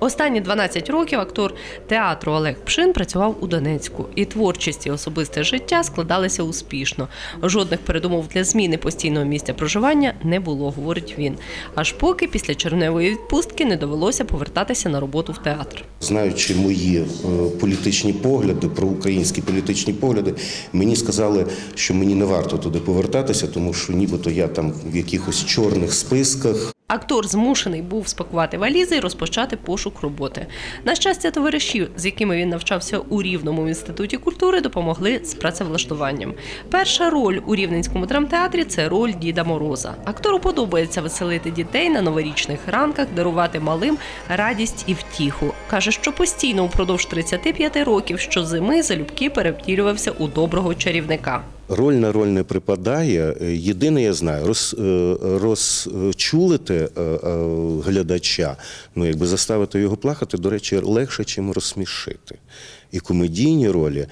Останні 12 років актор театру Олег Пшин працював у Донецьку, і творчість і особисте життя складалися успішно. Жодних передумов для зміни постійного місця проживання не було, говорить він. Аж поки після червневої відпустки не довелося повертатися на роботу в театр. Знаючи мої е, політичні погляди, проукраїнські політичні погляди, мені сказали, що мені не варто туди повертатися, тому що нібито я там в якихось чорних списках. Актор змушений був спакувати валізи і розпочати пошук роботи. На щастя, товариші, з якими він навчався у Рівному інституті культури, допомогли з працевлаштуванням. Перша роль у Рівненському драмтеатрі це роль Діда Мороза. Актору подобається веселити дітей на новорічних ранках, дарувати малим радість і втіху. каже, що постійно упродовж 35 років щозими залюбки перевтілювався у доброго чарівника. Роль на роль не припадає. Єдине, я знаю, роз, е, розчулити е, е, глядача, ну якби заставити його плакати, до речі, легше, чим розсмішити. І комедійні ролі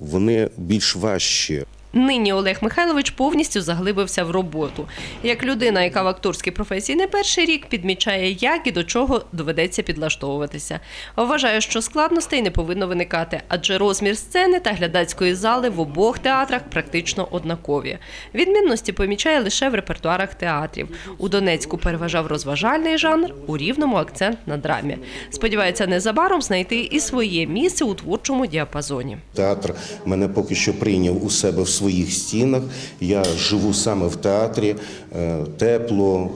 вони більш важчі. Нині Олег Михайлович повністю заглибився в роботу. Як людина, яка в акторській професії не перший рік підмічає, як і до чого доведеться підлаштовуватися. Вважає, що складностей не повинно виникати, адже розмір сцени та глядацької зали в обох театрах практично однакові. Відмінності помічає лише в репертуарах театрів. У Донецьку переважав розважальний жанр, у Рівному акцент на драмі. Сподівається, незабаром знайти і своє місце у творчому діапазоні. Театр мене поки що прийняв у себе в своїх стінах. Я живу саме в театрі, е, тепло,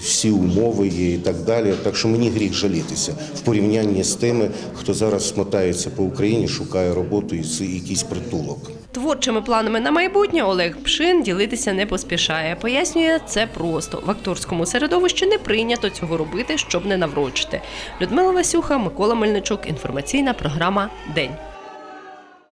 всі умови є і так далі. Так що мені гріх жалітися в порівнянні з тими, хто зараз смотається по Україні, шукає роботу і якийсь притулок. Творчими планами на майбутнє Олег Пшин ділитися не поспішає. Пояснює, це просто в акторському середовищі не прийнято цього робити, щоб не наврочити. Людмила Васюха, Микола Мельничук. Інформаційна програма День.